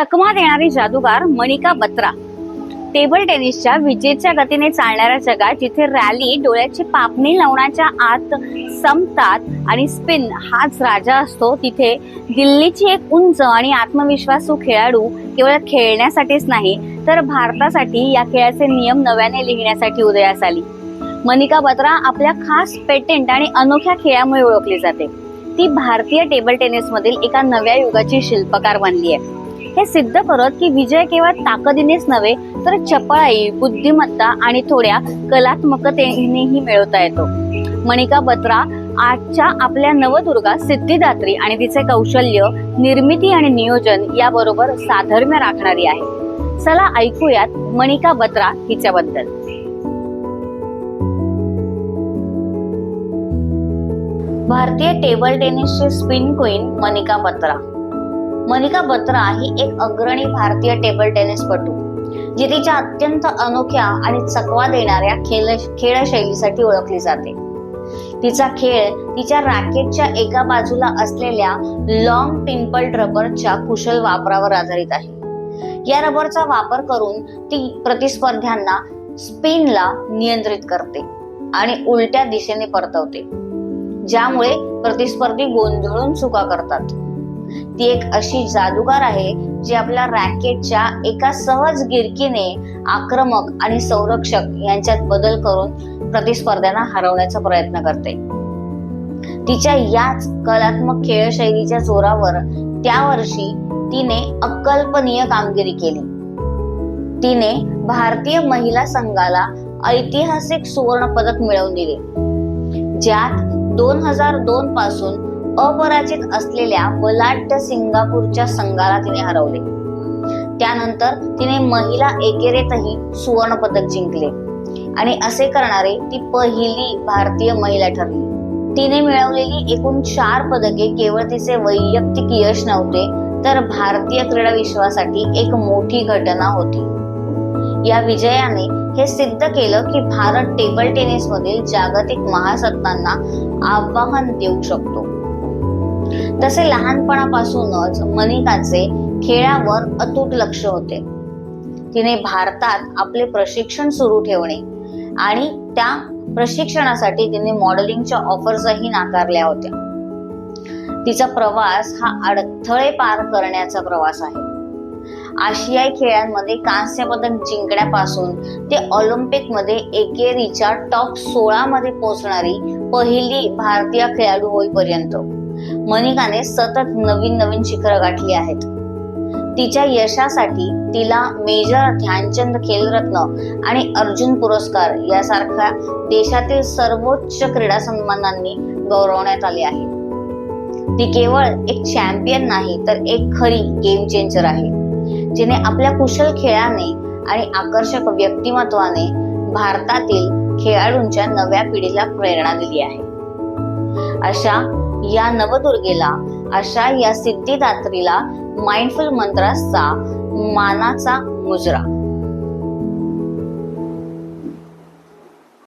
चकमा देणारी जादूगार मणिका बत्रा. टेबल टेनिसच्या विजेच्या गतीने चालणाऱ्या जगात जिथे रॅली डोळ्याची पापणी लावण्याच्या आत संपतात आणि स्पिन हाच राजा असतो तिथे दिल्लीची एक उंच आणि आत्मविश्वासू खेळाडू केवळ खेळण्यासाठीच नाही तर भारतासाठी या खेळाचे नियम नव्याने लिहिण्यासाठी उदयास आली. मनिका बत्रा आपल्या खास पेटेंट आणि अनोख्या खेळामुळे ओळखली जाते. ती भारतीय टेबल टेनिस मधील एका नव्या युगाची शिल्पकार बनली आहे हे सिद्ध करत की विजय केवळ ताकदीनेच नव्हे तर चपळाई बुद्धिमत्ता आणि थोड्या कलात्मकतेनेही मिळवता येतो. मणिका बत्रा आजच्या आपल्या नवदुर्गा सिद्धिदात्री आणि तिचे कौशल्य निर्मिती आणि नियोजन याबरोबर साधर्म्य राखणारी आहे. चला ऐकूयात मणिका बत्रा हिच्याबद्दल. भारतीय टेबल टेनिसची स्पिन क्वीन मनिका बत्रा. मनिका बत्रा ही एक अग्रणी भारतीय टेबल टेनिसपटू जी तिच्या अत्यंत अनोख्या आणि चकवा देणाऱ्या खेळ खेळशैलीसाठी ओळखली जाते. तिचा खेळ तिच्या रॅकेटच्या एका बाजूला असलेल्या लॉंग पिंपल रबरच्या कुशल वापरावर आधारित आहे. या रबरचा वापर करून ती प्रतिस्पर्ध्यांना स्पिनला नियंत्रित करते आणि उलट्या दिशेने परतवते. ज्यामुळे प्रतिस्पर्धी गोंधळून चुका करतात. ती एक अशी जादूगार आहे जी आपल्या रॅकेटच्या एका सहज गिरकीने आक्रमक आणि संरक्षक यांच्यात बदल करून प्रतिस्पर्ध्यांना हरवण्याचा प्रयत्न करते. तिच्या याच कलात्मक खेळशैलीच्या जोरावर त्या वर्षी तिने अकल्पनीय कामगिरी केली. तिने भारतीय महिला संघाला ऐतिहासिक सुवर्ण पदक मिळवून दिले. ज्यात दोन हजार दोन पासून अपराजित असलेल्या बलाढ्य सिंगापूरच्या संघाला तिने हरवले. त्यानंतर तिने महिला एकेरीतही सुवर्ण पदक जिंकले. आणि असे करणारे ती पहिली भारतीय महिला ठरली. तिने मिळवलेली एकूण चार पदके केवळ तिचे वैयक्तिक यश नव्हते तर भारतीय क्रीडा विश्वासाठी एक मोठी घटना होती. या विजयाने हे सिद्ध केलं की भारत टेबल टेनिस मधील जागतिक महासत्तांना आव्हान देऊ शकतो. तसे लहानपणापासूनच मनिकाचे खेळावर अतूट लक्ष होते. तिने भारतात आपले प्रशिक्षण सुरू ठेवणे आणि त्या प्रशिक्षणासाठी तिने मॉडेलिंगच्या ऑफर्सही नाकारल्या होत्या. तिचा प्रवास हा अडथळे पार करण्याचा प्रवास आहे. आशियाई खेळांमध्ये कांस्य पदक जिंकण्यापासून ते ऑलिम्पिकमध्ये एकेरीच्या टॉप सोळा मध्ये पोहोचणारी पहिली भारतीय खेळाडू होईपर्यंत. मनिकाने सतत नवीन नवीन शिखरं गाठली आहेत. तिच्या यशासाठी तिला मेजर ध्यानचंद खेलरत्न आणि अर्जुन पुरस्कार यासारख्या देशातील सर्वोच्च क्रीडा सन्मानांनी गौरवण्यात आले आहे. ती केवळ एक चॅम्पियन नाही तर एक खरी गेम चेंजर आहे. जिने आपल्या कुशल खेळाने आणि आकर्षक व्यक्तिमत्वाने भारतातील खेळाडूंच्या नव्या पिढीला प्रेरणा दिली आहे. अशा या नवदुर्गेला अशा या सिद्धिदात्रीला माइंडफुल मंत्राचा मानाचा मुजरा.